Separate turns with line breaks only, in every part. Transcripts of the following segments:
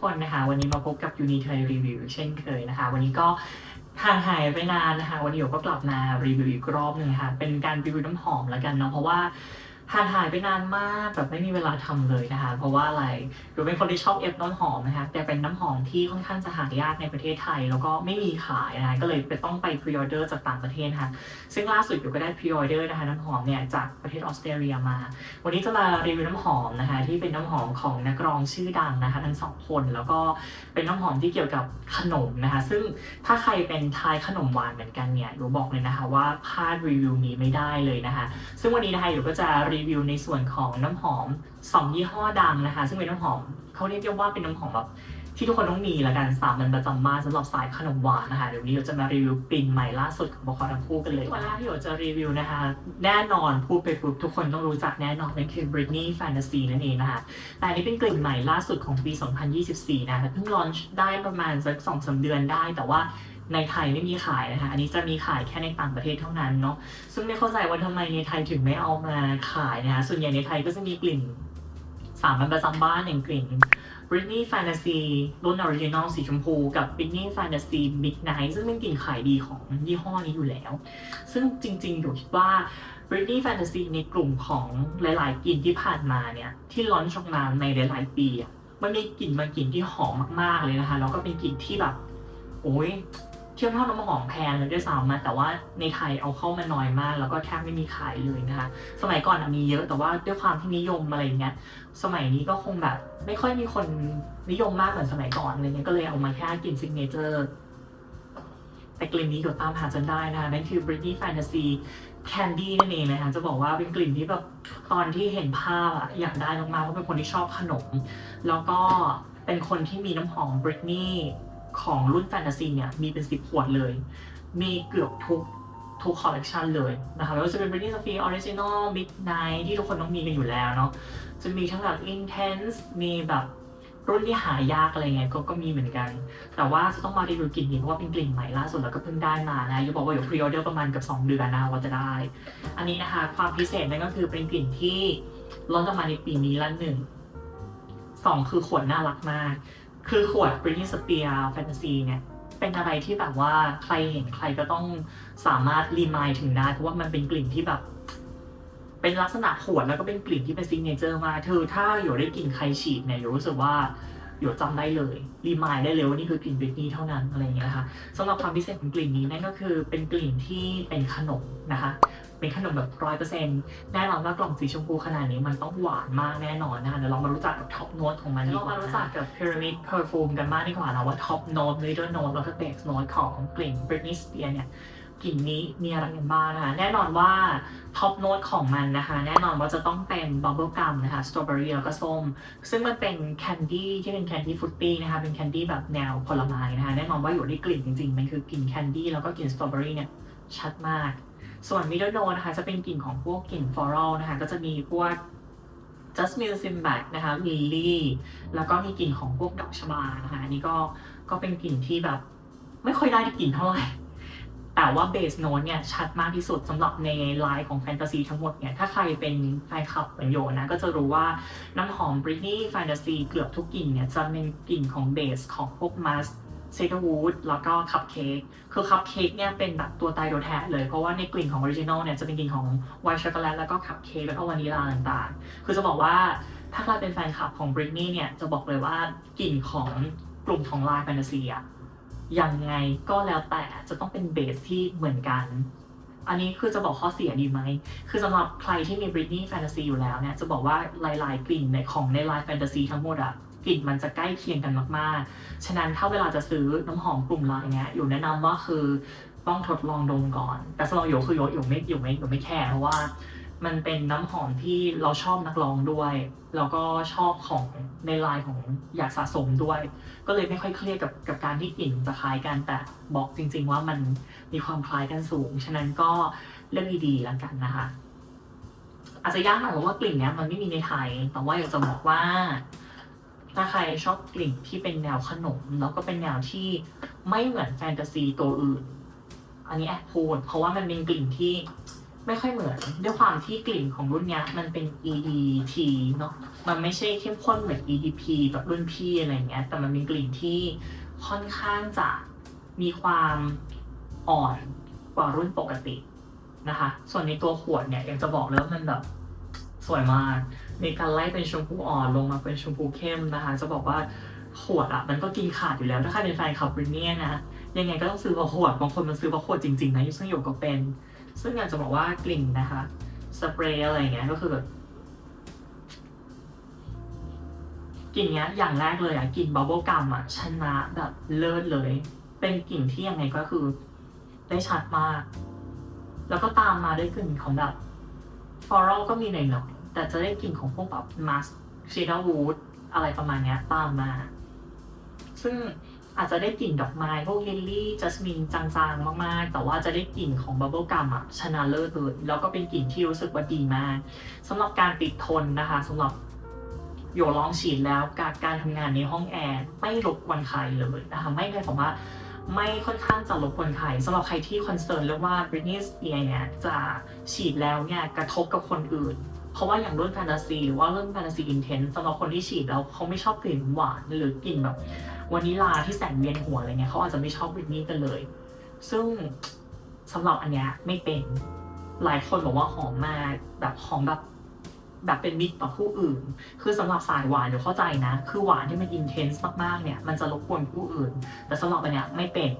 คนนะคะ วันนี้มาพบกับยูนิเทยรีวิวเช่นเคยนะคะ วันนี้ก็ห่างหายไปนานนะคะ วันนี้ก็กลับมารีวิวอีกรอบหนึ่งค่ะ เป็นการรีวิวน้ำหอมแล้วกันเนาะเพราะว่า ห่างหายไปนานมากแบบไม่มีเวลาทำเลยนะคะ เพราะว่าอะไรโยเป็นคนที่ชอบเอฟน้ำหอมนะคะ แต่เป็นน้ำหอมที่ค่อนข้างจะหายากในประเทศไทย แล้วก็ไม่มีขายนะคะก็เลยไปต้องไปพรีออเดอร์จากต่างประเทศค่ะ ซึ่งล่าสุดอยู่ก็ได้พรีออเดอร์นะคะน้ำหอมเนี่ยจากประเทศออสเตรเลียมา วันนี้จะมารีวิวน้ำหอมนะคะ ที่เป็นน้ำหอมของนักร้องชื่อดังนะคะ ทั้งสองคนแล้วก็เป็นน้ำหอมที่เกี่ยวกับขนมนะคะ ซึ่งถ้าใครเป็นทายขนมหวานเหมือนกันเนี่ยหนูบอกเลยนะคะว่าพลาดรีวิวนี้ไม่ได้เลยนะคะ ซึ่งวันนี้นะคะหนูก็จะรีีวิวในส่วนของน้ำหอมสองยี่ห้อดังนะคะ ซึ่งเป็นน้ำหอมเขาเรียกว่าเป็นน้ำหอมแบบที่ทุกคนต้องมีละกันสามมันประจำบ้านสำหรับสายขนมหวานนะคะเดี๋ยวนี้เราจะมารีวิวกลิ่นใหม่ล่าสุดของบคอทั้งคู่กันเลยวันแรกที่เราจะรีวิวนะคะ แน่นอนพูดไปปุ๊บทุกคนต้องรู้จักแน่นอนนั่นคือ Britney Fantasy นั่นเองนะคะ แต่อันนี้เป็นกลิ่นใหม่ล่าสุดของปี 2024 นะคะเพิ่งลอนช์ได้ประมาณสักสองสาเดือนได้ แต่ว่า ในไทยไม่มีขายนะคะ อันนี้จะมีขายแค่ในต่างประเทศเท่านั้นเนาะ ซึ่งไม่เข้าใจว่าทำไมในไทยถึงไม่เอามาขายนะคะ ส่วนใหญ่ในไทยก็จะมีกลิ่นสามมันประจำบ้านอย่างกลิ่น Britney Fantasy รุ่นออริจินอลสีชมพูกับ Britney Fantasy Midnight ซึ่งเป็นกลิ่นขายดีของยี่ห้อนี้อยู่แล้ว ซึ่งจริงๆอยู่คิดว่า Britney Fantasy ในกลุ่มของหลายๆกลิ่นที่ผ่านมาเนี่ยที่ร้อนชงมานในหลายๆปีอะมันมีกลิ่นบางกลิ่นที่หอมมากๆเลยนะคะแล้วก็เป็นกลิ่นที่แบบ โอ้ย ทียบเท่าน้ำหอมแพงเลยด้วยซ้ำมาแต่ว่าในไทยเอาเข้ามาน้อยมาก แล้วก็แทบไม่มีขายเลยนะคะ สมัยก่อนมีเยอะแต่ว่าด้วยความที่นิยมอะไรเงี้ยสมัยนี้ก็คงแบบ ไม่ค่อยมีคนนิยมมากเหมือนสมัยก่อนอะไรเงี้ยก็เลยเอามาแค่กลิ่นซิกเนเจอร์แต่กลิ่นนี้เดี๋ยวตามหาจนได้นะคะนั่นคือ Britney Fantasy Candy นั่นเองนะคะจะบอกว่าเป็นกลิ่นที่แบบตอนที่เห็นภาพอะอยากได้มากๆเพราะเป็นคนที่ชอบขนม แล้วก็เป็นคนที่มีน้ำหอม Britney ของรุ่นแฟนตาซีเนี่ยมีเป็นสิบขวดเลย มีเกือบทุกทุกคอลเลกชันเลยนะคะไม่ว่าจะเป็น Britney Spears Original Midnight ที่ทุกคนต้องมีกันอยู่แล้วเนาะจะมีทั้งแบบ intense มีแบบรุ่นที่หายากอะไรเงี้ยก็ก็มีเหมือนกัน แต่ว่าจะต้องมารีวิวกลิ่นนี้เพราะว่าเป็นกลิ่นใหม่ล่าสุดแล้วก็เพิ่งได้มานะยูบอกว่าอยู่พรีออเดอร์ประมาณกับ 2 เดือนนะว่าจะได้ อันนี้นะคะความพิเศษนั่นก็คือเป็นกลิ่นที่ล้นออกมาในปีนี้ละหนึ่งสองคือขวดน่ารักมาก คือขวด Britney Spears Fantasy เนี่ยเป็นอะไรที่แบบว่าใครเห็นใครก็ต้องสามารถรีมายถึงได้ เพราะว่ามันเป็นกลิ่นที่แบบ เป็นลักษณะขวดแล้วก็เป็นกลิ่นที่เป็นซิงเนเจอร์มาเธอถ้าอยู่ได้กลิ่นใครฉีดเนี่ยอยู่รู้สึกว่าอยู่จำได้เลย รีมายได้เลยว่านี่คือกลิ่นบริตนี่เท่านั้นอะไรอย่างเงี้ยนะคะสำหรับความพิเศษของกลิ่นนี้นั่นก็คือเป็นกลิ่นที่เป็นขนมนะคะ เป็นขนมแบบร้อยเปอร์เซ็นต์แน่นอนว่ากล่องสีชมพูขนาดนี้มันต้องหวานมากแน่นอนนะคะเดี๋ยวเรามารู้จักกับท็อปโน้ตของมันดีกว่าเรามารู้จักกับ Pyramid Perfume กันมากดีกว่านะว่าท็อปโน้ต Middle Note แล้วก็ Base Note ของกลิ่น Britney Spears เนี่ยกลิ่นนี้มีอะไรกันบ้างนะคะแน่นอนว่าท็อปโน้ตของมันนะคะ แน่นอนว่าจะต้องเป็นบับเบิลกัมนะคะสตรอเบอรี่แล้วก็ส้ม ซึ่งมันเป็นแคนดี้ที่เป็นแคนดี้ฟรุตตี้นะคะ เป็นแคนดี้แบบแนวผลไม้นะคะ แน่นอนว่าอยู่ได้กลิ่นจริงๆ มันคือกลิ่นแคนดี้แล้วก็กลิ่นสตรอเบอรี่เนี่ยชัดมาก ส่วนมิดเดิลโนนะคะจะเป็นกลิ่นของพวกกลิ่นฟลอรัลนะคะก็จะมีพวก Jasmine s i m b a c นะคะลิลลี่แล้วก็มีกลิ่นของพวกดอกชบานะคะอันนี้ก็ก็เป็นกลิ่นที่แบบ ไม่ค่อยได้กลิ่นเท่าไหร่แต่ว่าเบสโน้ตเนี่ยชัดมากที่สุดสำหรับในไลน์ของแฟนตาซีทั้งหมดเนี่ยถ้าใครเป็นแฟนคลับเหมือนโยนะ ก็จะรู้ว่าน้ำหอม Britney Fantasy เกือบทุกกลิ่นเนี่ยจะเป็นกลิ่นของเบสของพวกมัส เซเดอร์วูดแล้วก็คัพเค้กคือคัพเค้กเนี่ยเป็นแบบตัวตายตัวแทนเลย เพราะว่าในกลิ่นของออริจินอลเนี่ยจะเป็นกลิ่นของไวท์ช็อกโกแลตแล้วก็คัพเค้กแล้วก็วานิลาต่างๆ คือจะบอกว่าถ้าใครเป็นแฟนคลับของ Britney เนี่ยจะบอกเลยว่ากลิ่นของกลุ่มของไลน์แฟนตาซีอะยังไงก็แล้วแต่จะต้องเป็นเบสที่เหมือนกัน อันนี้คือจะบอกข้อเสียดีไหม คือสำหรับใครที่มี Britney Fantasy อยู่แล้วเนี่ยจะบอกว่าลายๆกลิ่นในของในลายแฟนตาซีทั้งหมดอะ กลิ่นมันจะใกล้เคียงกันมากๆ ฉะนั้นถ้าเวลาจะซื้อน้ำหอมกลุ่มลายเนี้ยอยู่แนะนำว่าคือต้องทดลองดมก่อน แต่สำหรับโยคือโยโยไม่โยไม่โยไม่แคร์เพราะว่า มันเป็นน้ำหอมที่เราชอบนักร้องด้วย แล้วก็ชอบของในลายของอยากสะสมด้วย ก็เลยไม่ค่อยเครียดกับกับการที่กลิ่นจะคล้ายกันแต่บอกจริง ๆ ว่ามันมีความคล้ายกันสูง ฉะนั้นก็เลือกดีๆแล้วกันนะคะอาจจะยากหน่อยเพราะว่ากลิ่นเนี้ยมันไม่มีในไทย แต่ว่าอยากจะบอกว่า ถ้าใครชอบกลิ่นที่เป็นแนวขนม แล้วก็เป็นแนวที่ไม่เหมือนแฟนตาซีตัวอื่น อันนี้แอบพูดเพราะว่ามันเป็นกลิ่นที่ไม่ค่อยเหมือน ด้วยความที่กลิ่นของรุ่นนี้มันเป็น EDT เนาะมันไม่ใช่เข้มข้นเหมือน EDP แบบรุ่นพี่อะไรเงี้ยแต่มันมีกลิ่นที่ค่อนข้างจะมีความอ่อนกว่ารุ่นปกตินะคะ ส่วนในตัวขวดเนี่ยยากจะบอกเลยว่ามันแบบ สวยมากในการไล่เป็นชมพูอ่อนลงมาเป็นชมพูเข้มนะคะ จะบอกว่าขวดอะมันก็กินขาดอยู่แล้วถ้าใครเป็นแฟนคลับบริเนียนะยังไงก็ต้องซื้อเพราะขวดบางคนมันซื้อเพราะขวดจริงๆนะซึ่งโยกก็เป็น ซึ่งอยากจะบอกว่ากลิ่นนะคะสเปรย์อะไรเงี้ยก็คือแบบกลิ่นเนี้ยอย่างแรกเลยอะกลิ่นบับเบิลกัมอะชนะแบบเลิศเลย เป็นกลิ่นที่ยังไงก็คือ ได้ชัดมาก แล้วก็ตามมาด้วยกลิ่นของแบบ ฟลอรัลก็มีหน่อยๆแต่จะได้กลิ่นของพวกแบบมัสชีดาวูดอะไรประมาณนี้ตามมา ซึ่งอาจจะได้กลิ่นดอกไม้พวกลิลลี่จัสมินจางๆ มากๆ แต่ว่าจะได้กลิ่นของบับเบิลกัมอะชนะเลิศเลยแล้วก็เป็นกลิ่นที่รู้สึกว่าดีมากสำหรับการติดทนนะคะสำหรับโยลองฉีดแล้วการการทำงานในห้องแอร์ไม่รบกวนใครเลยนะคะ ไม่ได้ผมว่า ไม่ค่อนข้างจะรบกวนใครสำหรับใครที่คอนเซิร์นเรื่องว่า Britney Spears เนี่ยจะฉีดแล้วเนี่ยกระทบกับคนอื่น เพราะว่าอย่างรุ่นแฟนตาซีหรือว่าเรื่องแฟนตาซีอินเทนส์สำหรับคนที่ฉีดแล้วเขาไม่ชอบกลิ่นหวานหรือกลิ่นแบบวานิลาที่แสนเวียนหัวอะไรเงี้ยเขาอาจจะไม่ชอบบริตนี่กันเลย ซึ่งสำหรับอันเนี้ยไม่เป็นหลายคนบอกว่าหอมมากแบบหอมแบบ แบบเป็นมิตรต่อผู้อื่น คือสำหรับสายหวานเดี๋ยวเข้าใจนะ คือหวานที่มันอินเทนส์มากๆเนี่ย มันจะรบกวนผู้อื่น แต่สำหรับอันเนี้ยไม่เป็น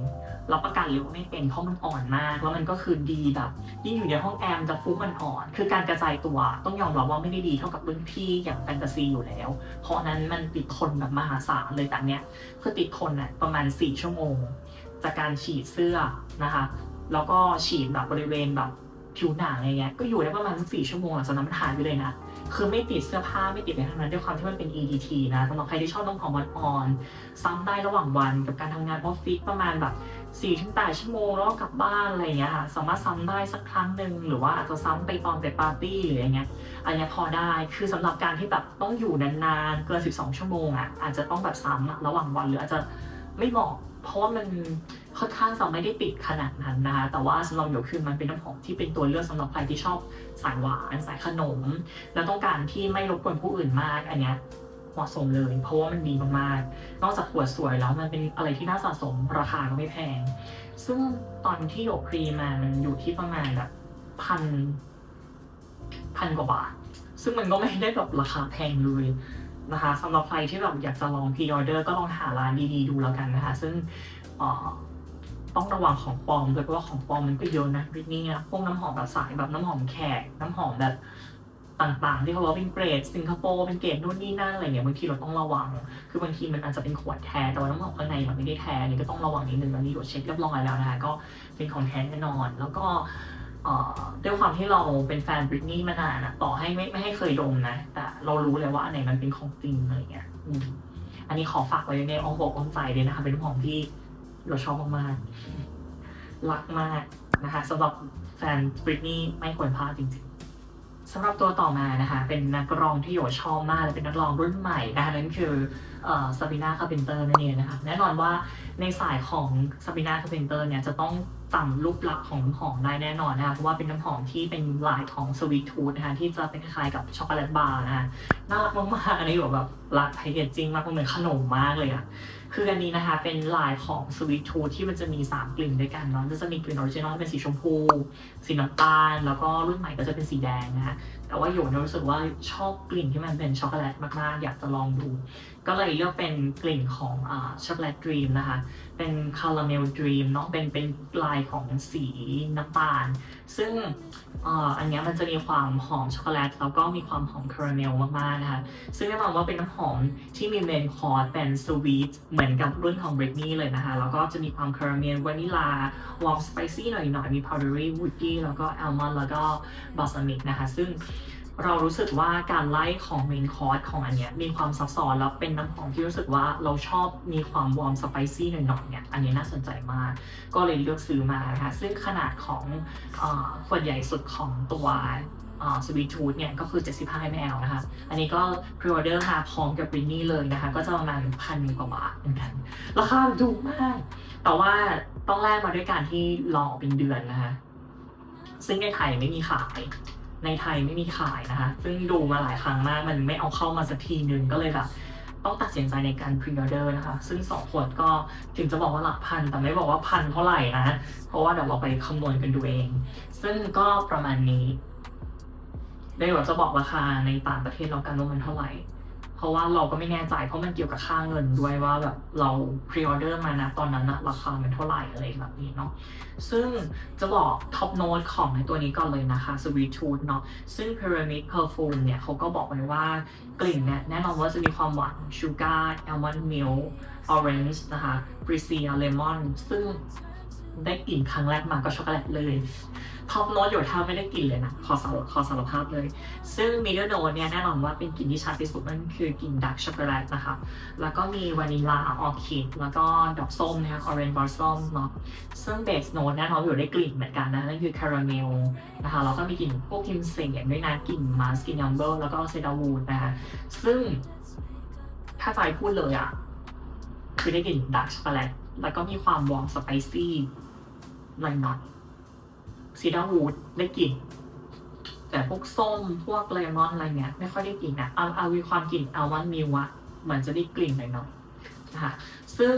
รับประกันเลยว่าไม่เป็นเพราะมันอ่อนมาก แล้วมันก็คือดีแบบยิ่งอยู่ในห้องแอร์มจะฟุ้งมันอ่อน คือการกระจายตัวต้องยอมรับว่าไม่ได้ดีเท่ากับรุ่นพี่อย่างแฟนตาซีอยู่แล้ว เพราะนนั้นมันติดทนแบบมหาศาลเลยแต่เนี้ยคือติดทนอะประมาณ 4 ชั่วโมง จากการฉีดเสื้อนะคะ แล้วก็ฉีดแบบบริเวณแบบ ผิวหนังอะไรเงี้ยก็อยู่ได้ประมาณสักสี่ชั่วโมงหลังจากนั้นมันหายไปเลยนะคือไม่ติดเสื้อผ้าไม่ติดอะไรทั้งนั้นด้วยความที่มันเป็น EDT นะสำหรับใครที่ชอบน้ำหอมอ่อนๆซ้ำได้ระหว่างวันกับการทำงานออฟฟิศประมาณแบบ4ี่ถึงแปดชั่วโมงแล้วกลับบ้านอะไรเงี้ยค่ะสามารถซ้ำได้สักครั้งหนึ่งหรือว่าอาจจะซ้ำไปตอนไปปาร์ตี้หรืออย่างเงี้ยอันนี้พอได้คือสำหรับการที่แบบต้องอยู่นานๆเกิน12ชั่วโมงอะอาจจะต้องแบบซ้ำระหว่างวันหรืออาจจะไม่เหมาะเพราะว่ามัน ค่อนข้างจะไม่ได้ติดขนาดนั้นนะคะแต่ว่าสำหรับหยกคือมันเป็นน้ำหอมที่เป็นตัวเลือกสำหรับใครที่ชอบสายหวานสายขนม แล้วต้องการที่ไม่รบกวนผู้อื่นมากอันเนี้ยเหมาะสมเลย เพราะว่ามันดีมากๆ นอกจากขวดสวยแล้วมันเป็นอะไรที่น่าสะสมราคาก็ไม่แพง ซึ่งตอนที่โยกครีมามันอยู่ที่ประมาณแบบพันพันกว่าบาท ซึ่งมันก็ไม่ได้แบบราคาแพงเลยนะคะสำหรับใครที่แบบอยากจะลองพรีออเดอร์ก็ลองหาร้านดีๆดูแล้วกันนะคะ ซึ่งอ ต้องระวังของปลอมด้วยเพราะว่าของปลอมมันก็เยอะนะบริตนี่นะพวกน้ำหอมแบบสายแบบน้ำหอมแขกน้ำหอมแบบต่างๆ ที่เขาบอกว่าเป็นเกรดสิงคโปร์เป็นเกรดนู่นนี่นั่นอะไรเงี้ยบางทีเราต้องระวัง คือบางทีมันอาจจะเป็นขวดแท้แต่ว่าน้ำหอมข้างในมันไม่ได้แท้นี่ก็ต้องระวังนิดนึงอันนี้ตรวจเช็คเรียบร้อยแล้วนะคะก็เป็นของแท้แน่นอน แล้วก็ด้วยความที่เราเป็นแฟนบริตนี่มานานอะต่อให้ไม่ไม่ให้เคยดมนะ แต่เรารู้เลยว่าอันไหนมันเป็นของจริงอะไรเงี้ยอันนี้ขอฝากไว้ในอ้อมอกอ้อมใจเลยนะคะเป็นน้ำหอมที่ เราชอบมากๆรักมากนะคะสำหรับแฟนบริตนี่ไม่ควรพลาดจริงๆสำหรับตัวต่อมานะคะ เป็นนักร้องที่โยชอบมากและเป็นนักร้องรุ่นใหม่นะคะนั่นคือซาบิน่าคาเพนเตอร์นั่นเองนะคะแน่นอนว่าในสายของซาบิน่าคาเพนเตอร์เนี่ยจะต้องจำรูปลักษณ์ของน้ำหอมได้แน่นอนนะคะเพราะว่าเป็นน้ำหอมที่เป็นลายของสวีททูธนะคะที่จะเป็นคล้ายกับช็อกโกแลตบาร์นะคะน่ารักมากๆอันนี้อยู่แบบรักแพคเกจจิ้งมากเหมือนขนมมากเลยอะ คืออันนี้นะคะเป็นลายของสวีททูที่มันจะมี 3 กลิ่นด้วยกันเนาะจะมีกลิ่นออริจินอลเป็นสีชมพู สีน้ำตาล แล้วก็รุ่นใหม่ก็จะเป็นสีแดงนะคะ แต่ว่าโยนรู้สึกว่าชอบกลิ่นที่มันเป็นช็อกโกแลตมากๆ อยากจะลองดู ก็เลยเลือกเป็นกลิ่นของอ่าช็อกโกแลตดรีมนะคะ เป็นคาราเมลดรีมเนาะเป็นเป็นลายของสีน้ำตาล ซึ่งอันนี้มันจะมีความหอมช็อกโกแลตแล้วก็มีความหอมคาราเมลมากๆนะคะ ซึ่งแน่นอนว่าเป็นน้ำหอมที่มีเมนคอร์สเป็นสวีทเหมือนกับรุ่นของ b r i t n e y เลยนะคะ แล้วก็จะมีความคาราเมลวานิลาวอร์มสไปซี่หน่อยๆ มี powdery woody แล้วก็ almond แล้วก็บอสมิกนะคะ ซึ่ง เรารู้สึกว่าการไล่ของเมนคอร์สของอันเนี้ยมีความซับซ้อนแล้วเป็นน้ำหอมที่รู้สึกว่าเราชอบมีความวอร์มสไปซี่หน่อยๆเนี่ยอันนี้น่าสนใจมาก ก็เลยเลือกซื้อมานะคะซึ่งขนาดของอขวดใหญ่สุดของตัวสวีทูธเนี่ยก็คือ 75 ml นะคะ อันนี้ก็พรีออเดอร์มาพร้อมกับบรินนี่เลยนะคะ ก็จะประมาณพันกว่าบาทเหมือนกันราคาถูกมาก แต่ว่าต้องแลกมาด้วยการที่รอเป็นเดือนนะคะ ซึ่งในไทยไม่มีขาย ในไทยไม่มีขายนะคะ ซึ่งดูมาหลายครั้งมากมันไม่เอาเข้ามาสักทีนึงก็เลยแบบต้องตัดสินใจในการพรีออเดอร์นะคะ ซึ่งสองขวดก็ถึงจะบอกว่าหลักพัน แต่ไม่บอกว่าพันเท่าไหร่นะ เพราะว่าเดี๋ยวเราไปคำนวณกันดูเอง ซึ่งก็ประมาณนี้เดี๋ยวจะบอกราคาในต่างประเทศเรากันว่ามันเท่าไหร่ เพราะว่าเราก็ไม่แน่ใจ เพราะมันเกี่ยวกับค่าเงินด้วยว่าแบบเราพรีออเดอร์มานะตอนนั้นนะราคามันเท่าไหร่อะไรแบบนี้เนาะซึ่งจะบอกท็อปโน้ตของในตัวนี้ก่อนเลยนะคะ Sweet Tooth เนาะซึ่ง Pyramid Perfume เนี่ยเขาก็บอกไว้ว่ากลิ่นเนี่ยแน่นอนว่าจะมีความหวานชูการ์ a l m o n d milk orange นะคะ b r i c i a lemon ซึ่ง ได้กลิ่นครั้งแรกมาก็ช็อกโกแลตเลยท็อปโนตอยู่ถ้าไม่ได้กลิ่นเลยนะขอสารขอสารภาพเลย ซึ่งมิเดิลโนตเนี่ยแน่นอนว่าเป็นกลิ่นที่ชัดที่สุดนั่นคือกลิ่นดักช็อกโกแลตนะคะแล้วก็มีวานิลลาออร์คิดแล้วก็ดอกส้มนะคะออเรนจ์บอสซอมเนาะซึ่งเบสโนตแน่นอนอยู่ได้กลิ่นเหมือนกันนะนั่นคือคาราเมลนะคะแล้วก็มีกลิ่นพวกทิมเสียงด้วยนะกลิ่นมาสกินยัมเบอร์แล้วก็เซดาวูดนะคะซึ่งถ้าใจพูดเลยอะคือได้กลิ่นดาร์กช็อกโกแลต แล้วก็มีความวอมสไปซี่หน่อยๆซีดาวูดได้กลิ่น แต่พวกส้มพวกเลมอนอะไรเงี้ยไม่ค่อยได้กลิ่นนะเอาเอามีความกลิ่นอัลมอนด์มิลอะเหมือนจะได้กลิ่นหน่อยๆนะคะซึ่ง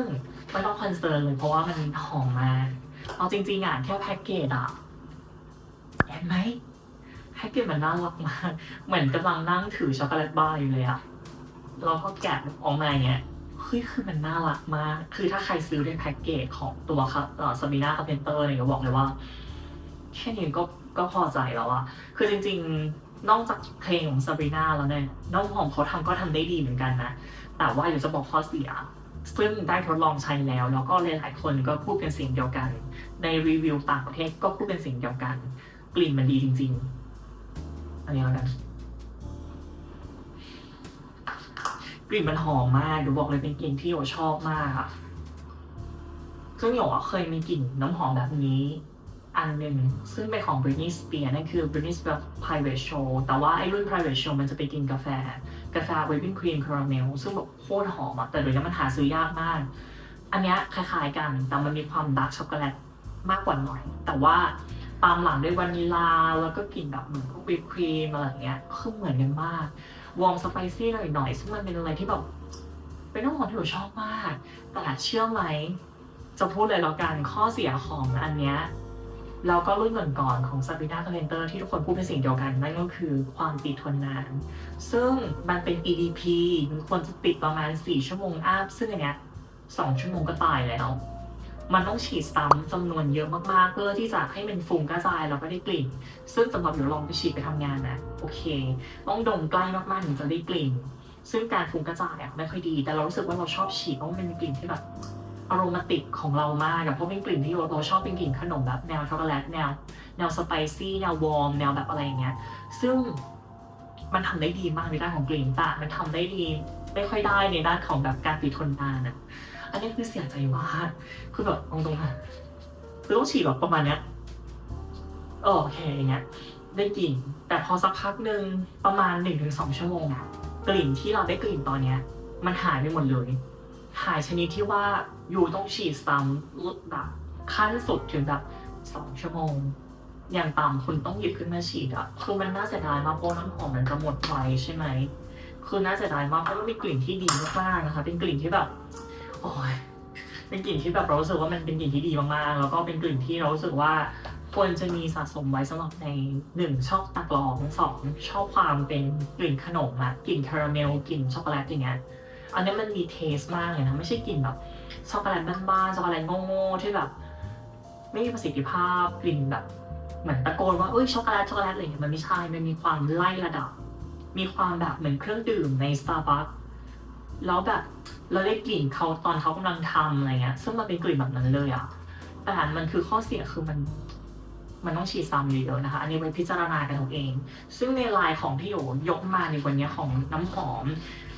ไม่ต้องคอนเซิร์นเลยเพราะว่ามันหอมมากเอาจริงๆอะแค่แพ็กเกจอะเห็นไหมแพ็กเกจมันน่ารักมาก เหมือนกำลังนั่งถือช็อกโกแลตบาร์อยู่เลยอะเราก็แกะออกมาอย่างเงี้ย เฮ้ยคือมันน่ารักมาก คือถ้าใครซื้อในแพ็กเกจของตัวครับเอ่อซาบีนาคาเพนเตอร์เนี่ยก็บอกเลยว่า แค่นี้ก็ก็พอใจแล้วอะคือจริง ๆ นอกจากเพลงของซาบีนาแล้วเนี่ยน้องหอมเขาทำก็ทำได้ดีเหมือนกันนะ แต่ว่าอยากจะบอกข้อเสีย ซึ่งได้ทดลองใช้แล้ว แล้วก็หลายๆคนก็พูดเป็นเสียงเดียวกัน ในรีวิวต่างประเทศก็พูดเป็นเสียงเดียวกัน กลิ่นมันดีจริง ๆ อันนี้แล้วกัน กลิ่นมันหอมมากดูบอกเลยเป็นกลิ่นที่โยชอบมากอะซึ่งโยอะเคยมีกลิ่นน้ำหอมแบบนี้ อันหนึ่งซึ่งเป็นของ Britney Spears นั่นคือ Britney Spears Private Show แต่ว่าไอ้รุ่น Private Show มันจะไปกินกาแฟ กาแฟ whipping cream caramel ซึ่งแบบโคตรหอมอะแต่เดี๋ยวนี้มันหาซื้อยากมาก อันเนี้ยคล้ายๆกัน แต่มันมีความดาร์กช็อกโกแลตมากกว่าหน่อย แต่ว่าตามหลังด้วยวานิลาแล้วก็กลิ่นแบบเหมือนพวกวิปครีมอะไรอย่างเงี้ยคือเหมือนกันมาก วอร์มสไปซี่หน่อยๆซึ่งมันเป็นอะไรที่แบบเป็นน้ำหอมที่หนูชอบมาก แต่เชื่อไหม จะพูดเลยแล้วกันข้อเสียของอันเนี้ยแล้วก็รุ่นก่อนๆของ Sabrina Carpenter ที่ทุกคนพูดเป็นสิ่งเดียวกันนั่นก็คือความติดทนนาน ซึ่งมันเป็น EDP มันควรจะติดประมาณ 4 ชั่วโมงอัพซึ่งอันเนี้ย2ชั่วโมงก็ตายแล้ว มันต้องฉีดซ้ำจำนวนเยอะมากๆ เพื่อที่จะให้มันฟุ้งกระจายแล้วก็ได้กลิ่น ซึ่งสำหรับเดี๋ยวลองไปฉีดไปทำงานนะโอเค ต้องดมใกล้มากๆถึงจะได้กลิ่น ซึ่งการฟุ้งกระจายอะไม่ค่อยดี แต่เรารู้สึกว่าเราชอบฉีดเพราะมันเป็นกลิ่นที่แบบอารมาติกของเรามากเพราะเป็นกลิ่นที่เราชอบเป็นกลิ่นขนมแบบแนวช็อกโกแลตแนวแนวสไปซี่แนววอร์มแนวแบบอะไรอย่างเงี้ย ซึ่งมันทำได้ดีมากในด้านของกลิ่นแต่มันทำได้ดี ไม่ค่อยได้ในด้านของแบบการติดทนนานอะ อันนี้คือเสียใจมากคือแบบตรงๆค่ะคือต้องฉีดแบบประมาณเนี้ยโอเคอย่างเงี้ยได้กลิ่น แต่พอสักพักหนึ่งประมาณ1-2ชั่วโมงอะกลิ่นที่เราได้กลิ่นตอนเนี้ย มันหายไปหมดเลยหายชนิดที่ว่าอยู่ต้องฉีดซ้ำแบบขั้นสุดถึงแบบสองชั่วโมง อย่างต่ำคุณต้องหยิบขึ้นมาฉีดอะคือมันน่าเสียดายมากเพราะน้ำหอมมันจะหมดไวใช่ไหมคือน่าเสียดายมากเพราะมันมีกลิ่นที่ดีมากๆนะคะ เป็นกลิ่นที่แบบ โอ้ยเป็นกลิ่นที่แบบเรารู้สึกว่ามันเป็นกลิ่นที่ดีมากๆ แล้วก็เป็นกลิ่นที่เรารู้สึกว่าควรจะมีสะสมไว้สำหรับในหนึ่งชอบตักร้องสองชอบความเป็นกลิ่นขนมอะกลิ่นคาราเมลกลิ่นช็อกโกแลตอย่างเงี้ยอันนี้มันมีเทสมากเลยนะ ไม่ใช่กลิ่นแบบช็อกโกแลตบ้านๆช็อกโกแลตโง่ๆที่แบบ ไม่มีประสิทธิภาพกลิ่นแบบเหมือนตะโกนว่าเอ้ยช็อกโกแลตช็อกโกแลตอะไรอย่างเงี้ยมันไม่ใช่มันมีความไล่ระดับ มีความแบบเหมือนเครื่องดื่มใน Starbucks แล้วแบบเราได้กลิ่นเขาตอนเขากำลังทำอะไรเงี้ย ซึ่งมันเป็นกลิ่นแบบนั้นเลยอะแต่มันคือข้อเสียคือมัน มันต้องฉีดซ้ำเยอะๆนะคะ อันนี้ไว้พิจารณากันเอาเอง ซึ่งในลายของที่โยยกมาในวันนี้ของน้ำหอม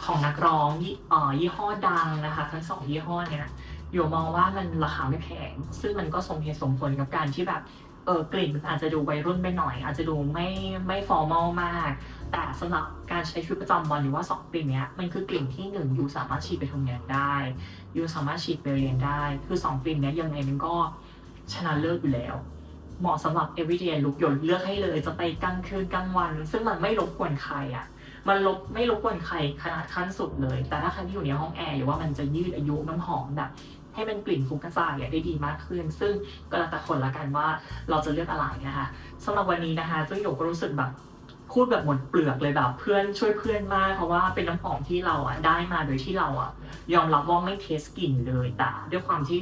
ของนักร้องยี่เอ่อยี่ห้อดังนะคะ ทั้งสองยี่ห้อเนี่ยโยมองว่ามันราคาไม่แพง ซึ่งมันก็สมเหตุสมผลกับการที่แบบ เออกลิ่นมันอาจจะดูวัยรุ่นไปหน่อย อาจจะดูไม่ไม่ฟอร์มอลมาก แต่สำหรับการใช้ชีวิตประจำวันหรือว่าสองกลิ่นเนี้ยมันคือกลิ่นที่หนึ่งอยู่สามารถฉีดไปทำงานได้อยู่สามารถฉีดไปเรียนได้ คือสองกลิ่นเนี้ยยังไงมันก็ชนะเลิศอยู่แล้ว เหมาะสำหรับ everyday look ยดเลือกให้เลยจะไปกลางคืนกลางวัน ซึ่งมันไม่รบกวนใครอะมันลบไม่รบกวนใครขนาดขั้นสุดเลย แต่ถ้าใครที่อยู่ในห้องแอร์หรือว่ามันจะยืดอายุน้ำหอมแบบ ให้มันกลิ่นฟุ้งกระจายอะได้ดีมากขึ้น ซึ่งก็แล้วแต่คนละกันว่าเราจะเลือกอะไรนะคะสำหรับวันนี้นะคะซึ่งหยกก็รู้สึกแบบพูดแบบหมดเปลือกเลยแบบเพื่อนช่วยเพื่อนมากเพราะว่าเป็นน้ำหอมที่เราอะได้มาโดยที่เราอะยอมรับว่าไม่เทสกลิ่นเลยแต่ด้วยความที่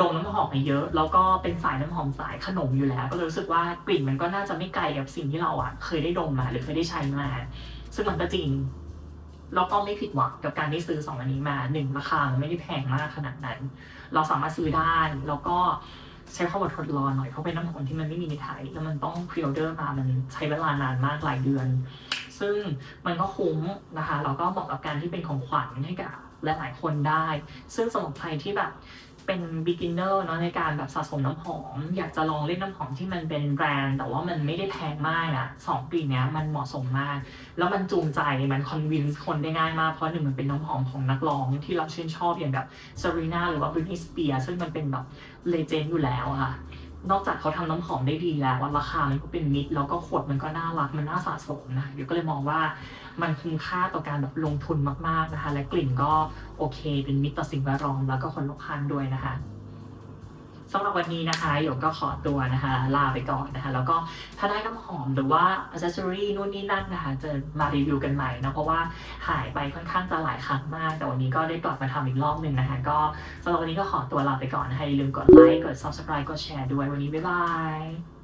ดมน้ำหอมมาเยอะ แล้วก็เป็นสายน้ำหอมสายขนมอยู่แล้ว ก็รู้สึกว่ากลิ่นมันก็น่าจะไม่ไกลกับสิ่งที่เราอะเคยได้ดมมาหรือเคยได้ใช้มา ซึ่งมันก็จริง แล้วก็ไม่ผิดหวังกับการที่ซื้อสองอันนี้มาหนึ่งราคามันไม่ได้แพงมากขนาดนั้น เราสามารถซื้อได้แล้วก็ใช้ความอดทนรอหน่อยเพราะเป็นน้ำหอมที่มันไม่มีในไทยแล้วมันต้องพรีออเดอร์มามันใช้เวลานานมากหลายเดือน ซึ่งมันก็คุ้มนะคะแล้วก็เหมาะกับการที่เป็นของขวัญให้กับหลายๆคนได้ ซึ่งสำหรับใครที่แบบ เป็น beginner เนาะในการแบบสะสมน้ำหอม อยากจะลองเล่นน้ำหอมที่มันเป็นแบรนด์ แต่ว่ามันไม่ได้แพงมากอะสองกลิ่นเนี้ยมันเหมาะสมมาก แล้วมันจูงใจมันคอนวินส์คนได้ง่ายมาก เพราะหนึ่งมันเป็นน้ำหอมของนักร้องที่เราชื่นชอบอย่างแบบซารีนาหรือว่าบรินีย์สเปียซึ่งมันเป็นแบบเลเจนด์อยู่แล้วอะค่ะนอกจากเขาทำน้ำหอมได้ดีแล้วราคามันก็เป็นมิตรแล้วก็ขวดมันก็น่ารักมันน่าสะสมนะเดี๋ยวก็เลยมองว่า มันคุ้มค่าต่อการแบบลงทุนมากๆนะคะ และกลิ่นก็โอเค เป็นมิตรต่อสิ่งแวดล้อมแล้วก็คนรอบข้างด้วยนะคะสำหรับวันนี้นะคะหยกก็ขอตัวนะคะ ลาไปก่อนนะคะ แล้วก็ถ้าได้น้ำหอมหรือว่าอ c เซสซอรี่นู่นนี่นั่นนะคะ จะมารีวิวกันใหม่นะเพราะว่าหายไปค่อนข้างจะหลายครั้งมาก แต่วันนี้ก็ได้กลับมาทำอีกรอบหนึ่งนะคะ ก็สำหรับวันนี้ก็ขอตัวลาไปก่อนนะคะอย่าลืมกดไลค์กด subscribe กดแชร์ด้วยวันนี้บ๊ายบาย